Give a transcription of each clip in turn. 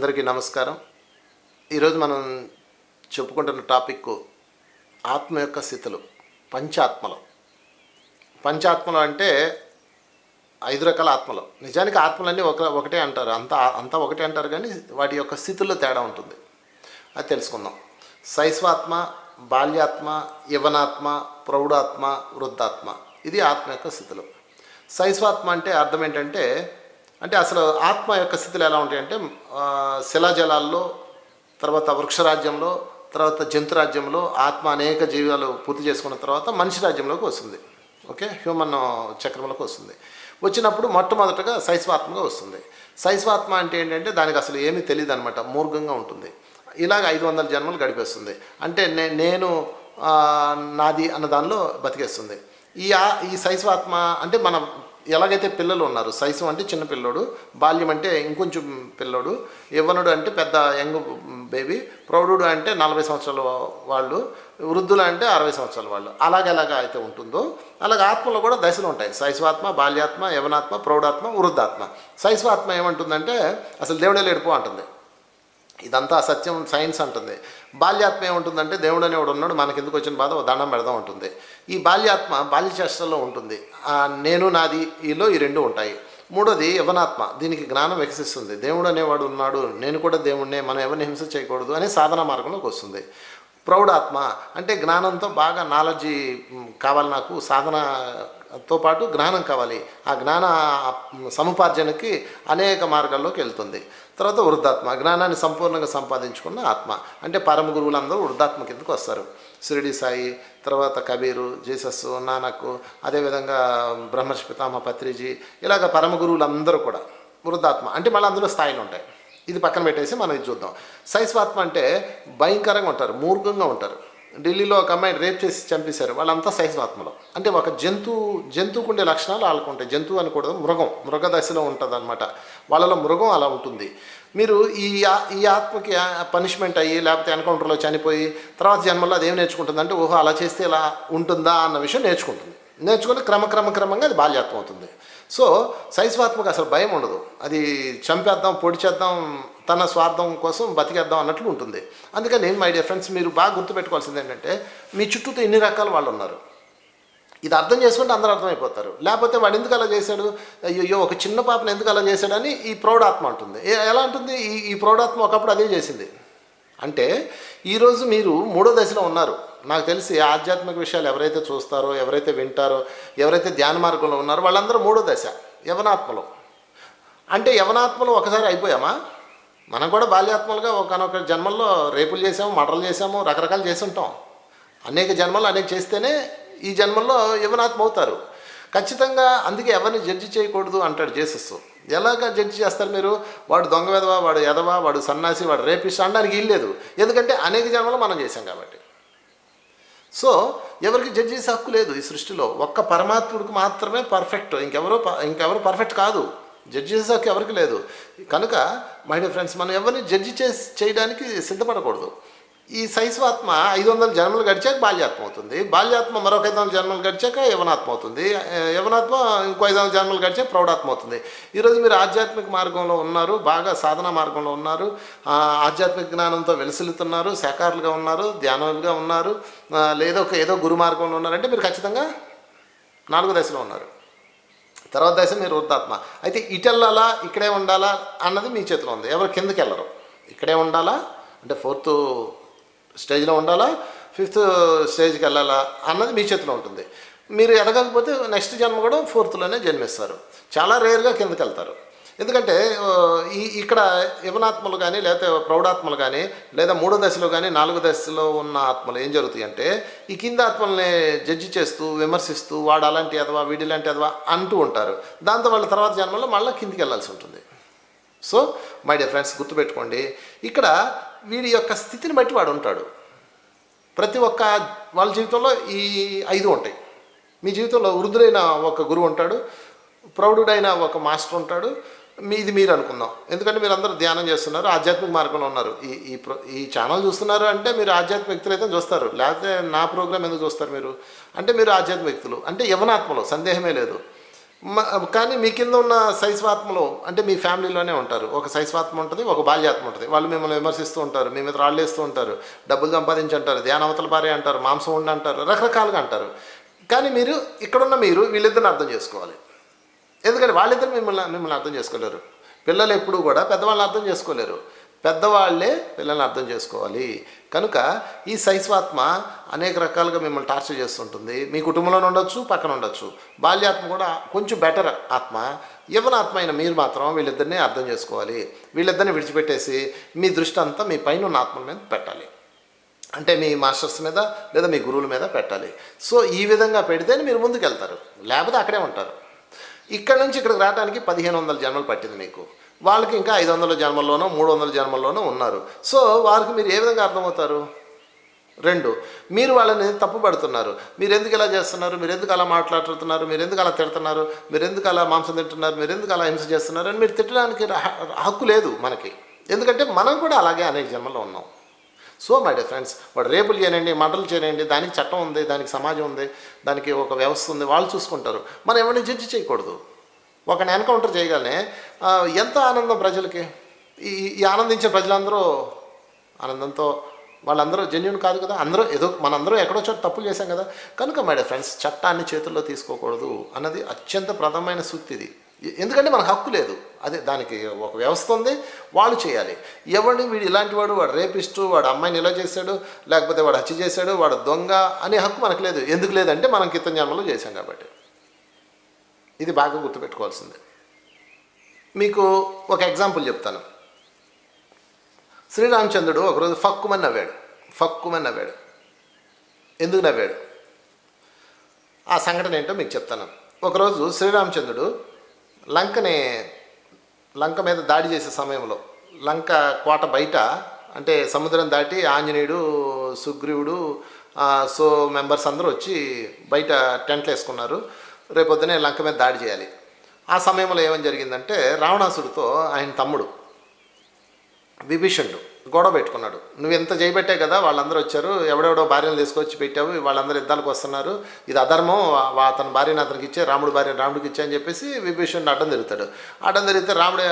అందరికీ నమస్కారం. ఈరోజు మనం చెప్పుకుంటున్న టాపిక్ ఆత్మ యొక్క స్థితులు పంచాత్మలు. పంచాత్మలు అంటే ఐదు రకాల ఆత్మలు. నిజానికి ఆత్మలన్నీ ఒక ఒకటే అంటారు. అంతా అంతా ఒకటే అంటారు కానీ వాటి యొక్క స్థితుల్లో తేడా ఉంటుంది. అది తెలుసుకుందాం. శైస్వాత్మ బాల్యాత్మ యవనాత్మ ప్రౌఢాత్మ వృద్ధాత్మ. ఇది ఆత్మ యొక్క స్థితులు. శైస్వాత్మ అంటే అర్థం ఏంటంటే అంటే అసలు ఆత్మ యొక్క స్థితులు ఎలా ఉంటాయంటే శిలాజలాల్లో తర్వాత వృక్షరాజ్యంలో తర్వాత జంతురాజ్యంలో ఆత్మ అనేక జీవాలు పూర్తి చేసుకున్న తర్వాత మనిషి రాజ్యంలోకి వస్తుంది. ఓకే? హ్యూమన్ చక్రంలోకి వస్తుంది. వచ్చినప్పుడు మొట్టమొదటగా శైశవాత్మగా వస్తుంది. శైశవాత్మ అంటే ఏంటంటే దానికి అసలు ఏమీ తెలియదు అనమాట మూర్ఘంగా ఉంటుంది. ఇలాగ ఐదు వందల జన్మలు గడిపేస్తుంది. అంటే నే నేను నాది అన్న దానిలో బతికేస్తుంది. ఈ ఈ శైశవాత్మ అంటే మనం ఎలాగైతే పిల్లలు ఉన్నారు శైశవం అంటే చిన్న పిల్లోడు బాల్యం అంటే ఇంకొంచెం పిల్లోడు యవ్వనుడు అంటే పెద్ద యంగ్ బేబీ ప్రౌఢుడు అంటే నలభై సంవత్సరాల వాళ్ళు వృద్ధులు అంటే అరవై సంవత్సరాల వాళ్ళు. అలాగెలాగ అయితే ఉంటుందో అలాగే ఆత్మలో కూడా దశలు ఉంటాయి. శైశవాత్మ బాల్యాత్మ యవనాత్మ ప్రౌఢాత్మ వృద్ధాత్మ. శైశవాత్మ ఏమంటుందంటే అసలు దేవుడే లేడిపో అంటుంది. ఇదంతా సత్యం సైన్స్ అంటుంది. బాల్యాత్మ ఏముంటుందంటే దేవుడు అనేవాడు ఉన్నాడు మనకి ఎందుకు వచ్చిన బాధ? దండం పెడదాం ఉంటుంది ఈ బాల్యాత్మ బాల్యచేష్టలో ఉంటుంది. నేను నాది ఈలో ఈ రెండు ఉంటాయి. మూడోది యవనాత్మ దీనికి జ్ఞానం వికసిస్తుంది. దేవుడు అనేవాడు ఉన్నాడు. నేను కూడా దేవుడినే మనం ఎవరిని హింస చేయకూడదు అనే సాధన మార్గంలోకి వస్తుంది. ప్రౌఢాత్మ అంటే జ్ఞానంతో బాగా నాలెడ్జీ కావాలి నాకు సాధనతో పాటు జ్ఞానం కావాలి. ఆ జ్ఞాన సముపార్జనకి అనేక మార్గాల్లోకి వెళ్తుంది. తర్వాత వృద్ధాత్మ. జ్ఞానాన్ని సంపూర్ణంగా సంపాదించుకున్న ఆత్మ. అంటే పరమ గురువులందరూ వృద్ధాత్మ కిందకు వస్తారు. షిరిడి సాయి తర్వాత కబీరు జీసస్ నానక్ అదేవిధంగా బ్రహ్మర్షి పితామ పత్రిజీ ఇలాగ పరమ గురువులందరూ కూడా వృద్ధాత్మ. అంటే మళ్ళీ అందులో స్థాయిలు ఉంటాయి. ఇది పక్కన పెట్టేసి మనం ఇది చూద్దాం. సైస్వాత్మ అంటే భయంకరంగా ఉంటారు మూర్ఖంగా ఉంటారు. ఢిల్లీలో ఒక అమ్మాయిని రేప్ చేసి చంపేశారు. వాళ్ళంతా సైస్వాత్మలో. అంటే ఒక జంతువు జంతువుకు ఉండే లక్షణాలు వాళ్ళకు ఉంటాయి జంతువు అనకూడదు మృగం. మృగ దశలో ఉంటుంది అనమాట వాళ్ళలో మృగం అలా ఉంటుంది. మీరు ఈ ఈ ఆత్మకి పనిష్మెంట్ అయ్యి లేకపోతే ఎన్కౌంటర్లో చనిపోయి తర్వాత జన్మలో అదేం నేర్చుకుంటుంది అంటే ఓహో అలా చేస్తే ఇలా ఉంటుందా అన్న విషయం నేర్చుకుంటుంది. నేర్చుకుని క్రమక్రమ క్రమంగా అది బాల్యాత్మ అవుతుంది. సో శైశవాత్మకు అసలు భయం ఉండదు. అది చంపేద్దాం పొడి చేద్దాం తన స్వార్థం కోసం బతికేద్దాం అన్నట్లు ఉంటుంది. అందుకని మై డియర్ ఫ్రెండ్స్ మీరు బాగా గుర్తుపెట్టుకోవాల్సింది ఏంటంటే మీ చుట్టూతో ఎన్ని రకాల వాళ్ళు ఉన్నారు ఇది అర్థం చేసుకుంటే అందరూ అర్థమైపోతారు. లేకపోతే వాడు ఎందుకు అలా చేశాడు? అయ్యో ఒక చిన్న పాపను ఎందుకు అలా చేశాడని ఈ ప్రౌఢాత్మ అంటుంది. ఎలా ఉంటుంది ఈ ఈ ప్రౌఢాత్మ ఒకప్పుడు అదే చేసింది. అంటే ఈరోజు మీరు మూడో దశలో ఉన్నారు. నాకు తెలిసి ఆధ్యాత్మిక విషయాలు ఎవరైతే చూస్తారో ఎవరైతే వింటారో ఎవరైతే ధ్యాన మార్గంలో ఉన్నారో వాళ్ళందరూ మూడో దశ యవనాత్మలో. అంటే యవనాత్మలో ఒకసారి అయిపోయామా? మనం కూడా బాల్యాత్మలుగా ఒకనొక జన్మల్లో రేపులు చేసాము మటలు చేసాము రకరకాలు చేసి ఉంటాం. అనేక జన్మలు అనేక చేస్తేనే ఈ జన్మల్లో యవనాత్మ అవుతారు. ఖచ్చితంగా అందుకే ఎవరిని జడ్జి చేయకూడదు అంటాడు జేసస్. ఎలాగ జడ్జి చేస్తారు మీరు? వాడు దొంగ వెదవా వాడు ఎదవా వాడు సన్నాసి వాడు రేపిస్ట్ అనడానికి ఇల్లేదు ఎందుకంటే అనేక జన్మలు మనం చేసాం కాబట్టి. సో ఎవరికి జడ్జి చేసే హక్కు లేదు ఈ సృష్టిలో. ఒక్క పరమాత్ముడికి మాత్రమే పర్ఫెక్ట్ ఇంకెవరో ప- ఇంకెవరు పర్ఫెక్ట్ కాదు. జడ్జి చేసే హక్కు ఎవరికి లేదు. కనుక మై డియర్ ఫ్రెండ్స్ మనం ఎవరిని జడ్జి చేసి చేయడానికి సిద్ధపడకూడదు. ఈ శైశవాత్మ ఐదు వందల జన్మలు గడిచాక బాల్యాత్మ అవుతుంది. బాల్యాత్మ మరొక ఐదు వందల జన్మలు గడిచాక యవనాత్మ అవుతుంది. యవనాత్మ ఇంకో ఐదు వందల జన్మలు గడిచాక ప్రౌఢాత్మ అవుతుంది. ఈరోజు మీరు ఆధ్యాత్మిక మార్గంలో ఉన్నారు బాగా సాధన మార్గంలో ఉన్నారు ఆధ్యాత్మిక జ్ఞానంతో వెలసిల్లుతున్నారు సేకారులుగా ఉన్నారు ధ్యానులుగా ఉన్నారు లేదో ఒక ఏదో గురు మార్గంలో ఉన్నారంటే మీరు ఖచ్చితంగా నాలుగో దశలో ఉన్నారు. తర్వాత దశ మీరు వృద్ధాత్మ. అయితే ఇటెళ్ళాలా ఇక్కడే ఉండాలా అన్నది మీ చేతిలో ఉంది. ఎవరు కిందకి వెళ్ళరు ఇక్కడే ఉండాలా? అంటే ఫోర్త్ స్టేజ్లో ఉండాలా? ఫిఫ్త్ స్టేజ్కి వెళ్ళాలా? అన్నది మీ చేతిలో ఉంటుంది. మీరు ఎదగకపోతే నెక్స్ట్ జన్మ కూడా ఫోర్త్లోనే జన్మిస్తారు. చాలా రేర్గా కిందకి వెళ్తారు ఎందుకంటే ఈ ఇక్కడ యవనాత్మలు కానీ లేకపోతే ప్రౌఢాత్మలు కానీ లేదా మూడో దశలో కానీ నాలుగో దశలో ఉన్న ఆత్మలు ఏం జరుగుతాయి అంటే ఈ కింద ఆత్మల్ని జడ్జి చేస్తూ విమర్శిస్తూ వాడు అలాంటి ఎదవా వీడి లాంటి ఎదవా అంటూ ఉంటారు. దాంతో వాళ్ళ తర్వాత జన్మలో మళ్ళీ కిందికి వెళ్ళాల్సి ఉంటుంది. సో మై డియర్ ఫ్రెండ్స్ గుర్తుపెట్టుకోండి. ఇక్కడ వీడి యొక్క స్థితిని బట్టి వాడు ఉంటాడు. ప్రతి ఒక్క వాళ్ళ జీవితంలో ఈ ఐదు ఉంటాయి. మీ జీవితంలో వృద్ధుడైన ఒక గురువు ఉంటాడు ప్రౌఢుడైన ఒక మాస్టర్ ఉంటాడు. మీది మీరు అనుకుందాం. ఎందుకంటే మీరు అందరూ ధ్యానం చేస్తున్నారు ఆధ్యాత్మిక మార్గంలో ఉన్నారు. ఈ ఈ ఈ ఛానల్ చూస్తున్నారు అంటే మీరు ఆధ్యాత్మిక వ్యక్తులు అయితే చూస్తారు. లేకపోతే నా ప్రోగ్రామ్ ఎందుకు చూస్తారు మీరు? అంటే మీరు ఆధ్యాత్మిక వ్యక్తులు. అంటే యవనాత్మలో సందేహమే లేదు. కానీ మీ కింద ఉన్న శైస్వాత్మలు అంటే మీ ఫ్యామిలీలోనే ఉంటారు. ఒక శైస్వాత్మ ఉంటుంది ఒక బాల్యాత్మ ఉంటుంది. వాళ్ళు మిమ్మల్ని విమర్శిస్తూ ఉంటారు మీ మీద రాళ్ళు వేస్తూ ఉంటారు డబ్బులు సంపాదించి అంటారు ధ్యానవతల భార్య అంటారు మాంసం ఉండి అంటారు రకరకాలుగా అంటారు. కానీ మీరు ఇక్కడున్న మీరు వీళ్ళిద్దరిని అర్థం చేసుకోవాలి. ఎందుకంటే వాళ్ళిద్దరు మిమ్మల్ని మిమ్మల్ని అర్థం చేసుకోలేరు. పిల్లలు ఎప్పుడూ కూడా పెద్దవాళ్ళని అర్థం చేసుకోలేరు. పెద్దవాళ్ళే పిల్లల్ని అర్థం చేసుకోవాలి. కనుక ఈ శైస్వాత్మ అనేక రకాలుగా మిమ్మల్ని టార్చర్ చేస్తుంటుంది. మీ కుటుంబంలో ఉండొచ్చు పక్కన ఉండొచ్చు. బాల్యాత్మ కూడా కొంచెం బెటర్ ఆత్మ. యవనాత్మ అయిన మీరు మాత్రం వీళ్ళిద్దరిని అర్థం చేసుకోవాలి. వీళ్ళిద్దరిని విడిచిపెట్టేసి మీ దృష్టి అంతా మీ పైన ఉన్న ఆత్మల మీద పెట్టాలి. అంటే మీ మాస్టర్స్ మీద లేదా మీ గురువుల మీద పెట్టాలి. సో ఈ విధంగా పెడితేనే మీరు ముందుకు వెళ్తారు లేకపోతే అక్కడే ఉంటారు. ఇక్కడ నుంచి ఇక్కడికి రావడానికి పదిహేను వందల జన్మలు పట్టింది మీకు. వాళ్ళకి ఇంకా ఐదు వందల జన్మల్లోనో మూడు వందల జన్మల్లోనో ఉన్నారు. సో వారికి మీరు ఏ విధంగా అర్థమవుతారు? రెండు మీరు వాళ్ళని తప్పు పడుతున్నారు. మీరు ఎందుకు ఇలా చేస్తున్నారు? మీరు ఎందుకు అలా మాట్లాడుతున్నారు? మీరు ఎందుకు అలా తిడుతున్నారు? మీరు ఎందుకు అలా మాంసం తింటున్నారు? మీరు ఎందుకు అలా హింస చేస్తున్నారు? అని మీరు తిట్టడానికి హక్కు లేదు మనకి. ఎందుకంటే మనం కూడా అలాగే అనేక జన్మలో ఉన్నాం. సో మై డియర్ ఫ్రెండ్స్ వాడు రేపులు చేయనండి మంటలు చేయనండి దానికి చట్టం ఉంది దానికి సమాజం ఉంది దానికి ఒక వ్యవస్థ ఉంది వాళ్ళు చూసుకుంటారు. మనం ఎవరిని జడ్జి చేయకూడదు. ఒకని ఎన్కౌంటర్ చేయగానే ఎంత ఆనందం ప్రజలకి? ఈ ఈ ఆనందించే ప్రజలందరూ ఆనందంతో వాళ్ళందరూ జెన్యున్ కాదు కదా. అందరూ ఏదో మనందరూ ఎక్కడో చోట తప్పులు చేశాం కదా. కనుక మేడం ఫ్రెండ్స్ చట్టాన్ని చేతుల్లో తీసుకోకూడదు అన్నది అత్యంత ప్రధానమైన సూక్తి ఇది. ఎందుకంటే మనకు హక్కు లేదు. అదే దానికి ఒక వ్యవస్థ ఉంది వాళ్ళు చేయాలి. ఎవరిని వీడు ఇలాంటి వాడు వాడు రేపిస్టు వాడు అమ్మాయిని ఇలా చేశాడు లేకపోతే వాడు హత్య చేశాడు వాడు దొంగ అనే హక్కు మనకు లేదు. ఎందుకు లేదంటే మనం కిత్తం చేశాం కాబట్టి. ఇది బాగా గుర్తుపెట్టుకోవాల్సిందే. మీకు ఒక ఎగ్జాంపుల్ చెప్తాను. శ్రీరామచంద్రుడు ఒకరోజు ఫక్కుమని నవ్వాడు. ఫక్కుమని నవ్వాడు. ఎందుకు నవ్వాడు? ఆ సంఘటన ఏంటో మీకు చెప్తాను. ఒకరోజు శ్రీరామచంద్రుడు లంకని లంక మీద దాడి చేసే సమయంలో లంక కోట బయట అంటే సముద్రం దాటి ఆంజనేయుడు సుగ్రీవుడు సో మెంబర్స్ అందరూ వచ్చి బయట టెంట్లు వేసుకున్నారు. రేపొద్దునే లంక మీద దాడి చేయాలి. ఆ సమయంలో ఏమని జరిగిందంటే రావణాసుడితో ఆయన తమ్ముడు విభీషణుడు గొడవ పెట్టుకున్నాడు. నువ్వు ఎంత చేయబట్టే కదా వాళ్ళందరూ వచ్చారు ఎవడెవడో భార్యను తీసుకొచ్చి పెట్టావు వాళ్ళందరూ యుద్ధాలకు వస్తున్నారు. ఇది అధర్మం అతని భార్యను అతనికి ఇచ్చే రాముడు భార్యను రాముడికి ఇచ్చే అని చెప్పేసి విభీషణుడు అడ్డం తిరుగుతాడు. అడ్డం తిరిగితే రాముడు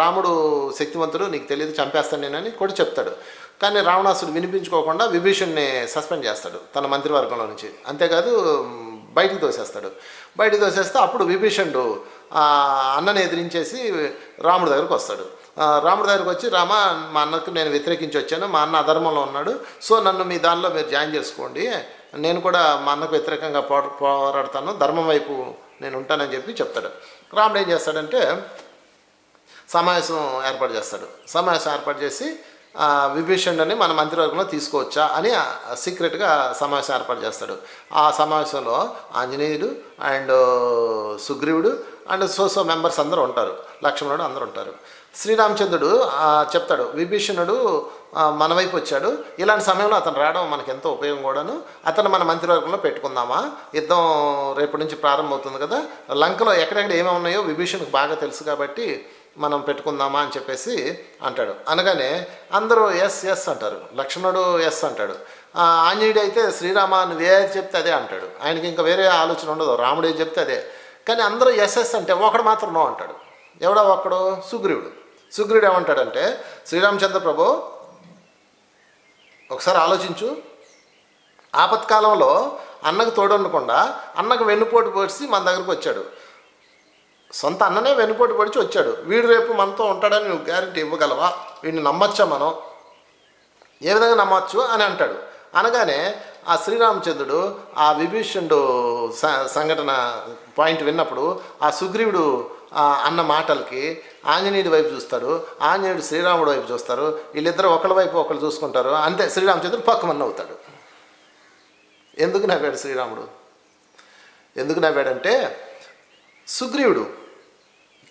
రాముడు శక్తివంతుడు నీకు తెలియదు చంపేస్తాను నేనని కూడా చెప్తాడు. కానీ రావణాసుడు వినిపించుకోకుండా విభీషణ్ని సస్పెండ్ చేస్తాడు తన మంత్రివర్గంలో నుంచి. అంతేకాదు బయటికి తోసేస్తాడు. బయటికి తోసేస్తే అప్పుడు విభీషణుడు అన్నని ఎదిరించేసి రాముడి దగ్గరకు వస్తాడు. రాముడి దగ్గరకు వచ్చి రామ మా అన్నకు నేను వ్యతిరేకించి వచ్చాను. మా అన్న అధర్మంలో ఉన్నాడు. సో నన్ను మీ దానిలో మీరు జాయిన్ చేసుకోండి. నేను కూడా మా అన్నకు వ్యతిరేకంగా పోరాడతాను. ధర్మం వైపు నేను ఉంటానని చెప్పి చెప్తాడు. రాముడు ఏం చేస్తాడంటే సమావేశం ఏర్పాటు చేస్తాడు. సమావేశం ఏర్పాటు చేసి ఆ, విభీషణుడిని మన మంత్రివర్గంలో తీసుకోవచ్చా అని సీక్రెట్గా సమావేశం ఏర్పాటు చేస్తాడు. ఆ సమావేశంలో ఆంజనేయుడు అండ్ సుగ్రీవుడు అండ్ సోసో మెంబర్స్ అందరూ ఉంటారు. లక్ష్మణుడు అందరూ ఉంటారు. శ్రీరామచంద్రుడు చెప్తాడు విభీషణుడు మన వైపు వచ్చాడు. ఇలాంటి సమయంలో అతను రావడం మనకు ఎంతో ఉపయోగం కూడాను. అతను మన మంత్రివర్గంలో పెట్టుకుందామా? యుద్ధం రేపటి నుంచి ప్రారంభమవుతుంది కదా. లంకలో ఎక్కడెక్కడ ఏమేమి ఉన్నాయో విభీషణుకు బాగా తెలుసు కాబట్టి మనం పెట్టుకుందామా అని చెప్పేసి అంటాడు. అనగానే అందరూ ఎస్ ఎస్ అంటారు. లక్ష్మణుడు ఎస్ అంటాడు. ఆంజనేయుడు అయితే శ్రీరామ నువ్వు ఏది చెప్తే అదే అంటాడు. ఆయనకి ఇంకా వేరే ఆలోచన ఉండదు. రాముడు ఏది చెప్తే అదే. కానీ అందరూ ఎస్ ఎస్ అంటే ఒకడు మాత్రం నో అంటాడు. ఎవడో ఒక్కడు? సుగ్రీవుడు. సుగ్రీవుడు ఏమంటాడంటే శ్రీరామచంద్ర ప్రభు ఒకసారి ఆలోచించు. ఆపత్కాలంలో అన్నకు తోడుండకుండా అన్నకు వెన్నుపోటు పోసి మన దగ్గరకు వచ్చాడు. సొంత అన్ననే వెనుకోటి పడిచి వచ్చాడు. వీడు రేపు మనతో ఉంటాడని నువ్వు గ్యారంటీ ఇవ్వగలవా? వీడిని నమ్మచ్చా మనం? ఏ విధంగా నమ్మచ్చు అని అంటాడు. అనగానే ఆ శ్రీరామచంద్రుడు ఆ విభీషణుడు సంఘటన పాయింట్ విన్నప్పుడు ఆ సుగ్రీవుడు ఆ అన్న మాటలకి ఆంజనేయుడి వైపు చూస్తాడు. ఆంజనేయుడు శ్రీరాముడు వైపు చూస్తారు. వీళ్ళిద్దరు ఒకళ్ళ వైపు ఒకళ్ళు చూసుకుంటారు. అంతే శ్రీరామచంద్రుడు పక్కమన్న అవుతాడు. ఎందుకు నవ్వాడు శ్రీరాముడు? ఎందుకు నవ్వాడంటే సుగ్రీవుడు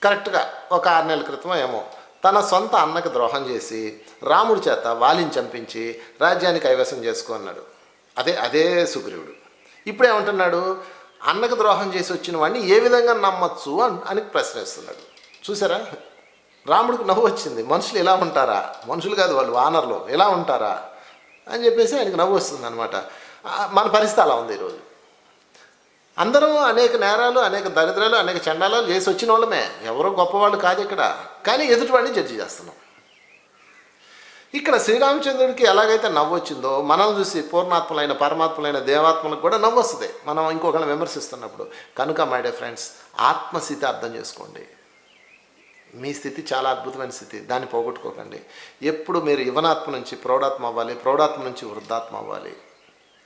కరెక్ట్గా ఒక ఆరు నెలల క్రితం ఏమో తన సొంత అన్నకు ద్రోహం చేసి రాముడి చేత వాలిని చంపించి రాజ్యాన్ని కైవసం చేసుకున్నాడు అదే అదే సుగ్రీవుడు. ఇప్పుడు ఏమంటున్నాడు? అన్నకు ద్రోహం చేసి వచ్చిన వాడిని ఏ విధంగా నమ్మచ్చు అని అని ప్రశ్నిస్తున్నాడు. చూసారా? రాముడికి నవ్వు వచ్చింది. మనుషులు ఇలా ఉంటారా? మనుషులు కాదు వాళ్ళు వానర్లు. ఎలా ఉంటారా? అని చెప్పేసి ఆయనకు నవ్వు వస్తుంది అనమాట మన పరిస్థితి అలా ఉంది ఈరోజు. అందరం అనేక నేరాలు అనేక దరిద్రాలు అనేక చండాలాలు చేసి వచ్చిన వాళ్ళమే. ఎవరో గొప్పవాళ్ళు కాదు ఇక్కడ. కానీ ఎదుటివాడిని జడ్జి చేస్తున్నాం. ఇక్కడ శ్రీరామచంద్రుడికి ఎలాగైతే నవ్వు వచ్చిందో మనల్ని చూసి పూర్ణాత్మలైన పరమాత్మలైన దేవాత్మలకు కూడా నవ్వు వస్తుంది. మనం ఇంకొకరిని విమర్శిస్తున్నప్పుడు కనుక మై డే ఫ్రెండ్స్ ఆత్మస్థితి అర్థం చేసుకోండి. మీ స్థితి చాలా అద్భుతమైన స్థితి. దాన్ని పోగొట్టుకోకండి. ఎప్పుడు మీరు యువనాత్మ నుంచి ప్రౌఢాత్మ అవ్వాలి ప్రౌఢాత్మ నుంచి వృద్ధాత్మ అవ్వాలి.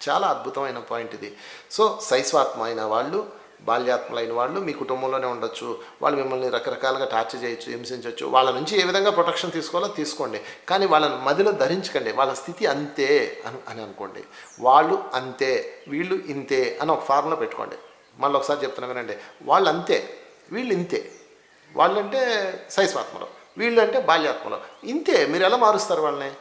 చాలా అద్భుతమైన పాయింట్ ఇది. సో శైస్వాత్మ అయిన వాళ్ళు బాల్యాత్మలైన వాళ్ళు మీ కుటుంబంలోనే ఉండొచ్చు. వాళ్ళు మిమ్మల్ని రకరకాలుగా టార్చర్ చేయొచ్చు హింసించవచ్చు వాళ్ళ నుంచి ఏ విధంగా ప్రొటెక్షన్ తీసుకోవాలో తీసుకోండి. కానీ వాళ్ళని మదిలో ధరించకండి. వాళ్ళ స్థితి అంతే అని అని అనుకోండి. వాళ్ళు అంతే వీళ్ళు ఇంతే అని ఒక ఫార్ములా పెట్టుకోండి. మళ్ళీ ఒకసారి చెప్తున్నా వినండి. వాళ్ళు అంతే వీళ్ళు ఇంతే. వాళ్ళంటే శైస్వాత్మలో వీళ్ళు అంటే బాల్యాత్మలో. ఇంతే మీరు ఎలా మారుస్తారు వాళ్ళని?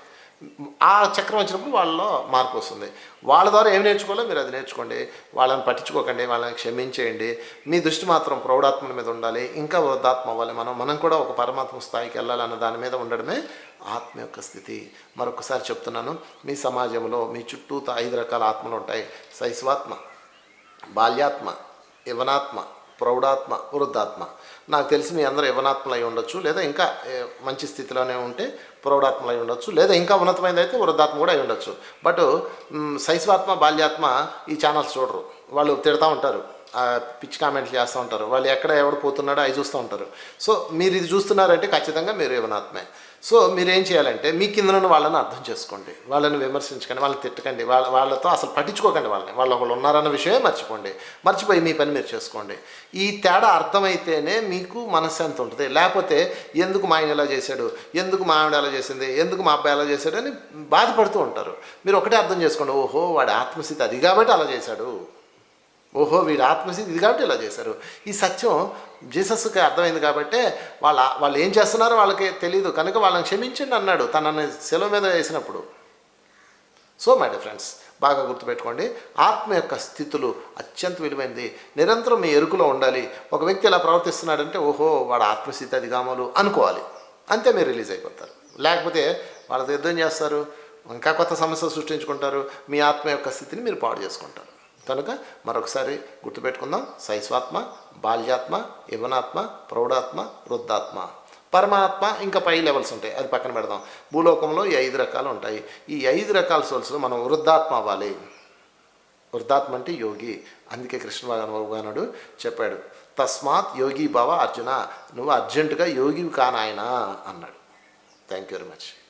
ఆ చక్రం వచ్చినప్పుడు వాళ్ళలో మార్పు వస్తుంది. వాళ్ళ ద్వారా ఏం నేర్చుకోవాలో మీరు అది నేర్చుకోండి. వాళ్ళని పట్టించుకోకండి వాళ్ళని క్షమించేయండి. మీ దృష్టి మాత్రం ప్రౌఢాత్మల మీద ఉండాలి. ఇంకా వృద్ధాత్మ అవ్వాలి. మనం మనం కూడా ఒక పరమాత్మ స్థాయికి వెళ్ళాలన్న దాని మీద ఉండడమే ఆత్మ యొక్క స్థితి. మరొకసారి చెప్తున్నాను మీ సమాజంలో మీ చుట్టూ ఐదు రకాల ఆత్మలు ఉంటాయి. శైశవాత్మ బాల్యాత్మ యవనాత్మ ప్రౌఢాత్మ వృద్ధాత్మ. నాకు తెలిసి మీ అందరూ యవనాత్మలై అయి ఉండొచ్చు లేదా ఇంకా మంచి స్థితిలోనే ఉంటే ప్రౌఢాత్మలై అయి ఉండొచ్చు లేదా ఇంకా ఉన్నతమైనది అయితే వృద్ధాత్మ కూడా అయి ఉండొచ్చు. బట్ శైశవాత్మ బాల్యాత్మ ఈ ఛానల్స్ చూడరు. వాళ్ళు తిడతా ఉంటారు. పిచ్చి కామెంట్లు చేస్తూ ఉంటారు. వాళ్ళు ఎక్కడ ఎవడు పోతున్నాడో అవి చూస్తూ ఉంటారు. సో మీరు ఇది చూస్తున్నారంటే ఖచ్చితంగా మీరు యవనాత్మే సో మీరు ఏం చేయాలంటే మీ కిందనున్న ఉన్న వాళ్ళని అర్థం చేసుకోండి. వాళ్ళని విమర్శించకండి వాళ్ళని తిట్టకండి వాళ్ళ వాళ్ళతో అసలు పట్టించుకోకండి వాళ్ళని. వాళ్ళు ఒకళ్ళు ఉన్నారన్న విషయమే మర్చిపోండి. మర్చిపోయి మీ పని మీరు చేసుకోండి. ఈ తేడా అర్థమైతేనే మీకు మనశ్శాంతి ఉంటుంది. లేకపోతే ఎందుకు మా ఆయన ఇలా చేశాడు? ఎందుకు మా ఆవిడ అలా చేసింది? ఎందుకు మా అబ్బాయి అలా చేశాడు? అని బాధపడుతూ ఉంటారు. మీరు ఒకటే అర్థం చేసుకోండి. ఓహో వాడి ఆత్మస్థితి అది కాబట్టి అలా చేశాడు. ఓహో వీడు ఆత్మస్థితి ఇది కాబట్టి ఇలా చేశారు. ఈ సత్యం జీసస్కి అర్థమైంది కాబట్టి వాళ్ళ వాళ్ళు ఏం చేస్తున్నారో వాళ్ళకి తెలియదు కనుక వాళ్ళని క్షమించండి అన్నాడు తనని సెలవు మీద వేసినప్పుడు. సో మై ఫ్రెండ్స్ బాగా గుర్తుపెట్టుకోండి. ఆత్మ యొక్క స్థితులు అత్యంత విలువైనది. నిరంతరం మీ ఎరుకులో ఉండాలి. ఒక వ్యక్తి ఇలా ప్రవర్తిస్తున్నాడంటే ఓహో వాడు ఆత్మస్థితి అది కామలు అనుకోవాలి. అంతే మీరు రిలీజ్ అయిపోతారు. లేకపోతే వాళ్ళతో యుద్ధం చేస్తారు. ఇంకా కొత్త సమస్యలు సృష్టించుకుంటారు. మీ ఆత్మ యొక్క స్థితిని మీరు పాడు చేసుకుంటారు. కనుక మరొకసారి గుర్తుపెట్టుకుందాం. శైస్వాత్మ బాల్యాత్మ యవనాత్మ ప్రౌఢాత్మ వృద్ధాత్మ. పరమాత్మ ఇంకా పై లెవెల్స్ ఉంటాయి. అది పక్కన పెడదాం. భూలోకంలో ఈ ఐదు రకాలు ఉంటాయి. ఈ ఐదు రకాల సోల్స్లో మనం వృద్ధాత్మ అవ్వాలి. వృద్ధాత్మ అంటే యోగి. అందుకే కృష్ణ భగవానుడు చెప్పాడు. తస్మాత్ యోగి బావ అర్జున. నువ్వు అర్జెంటుగా యోగివి కానాయనా అన్నాడు. Thank you very much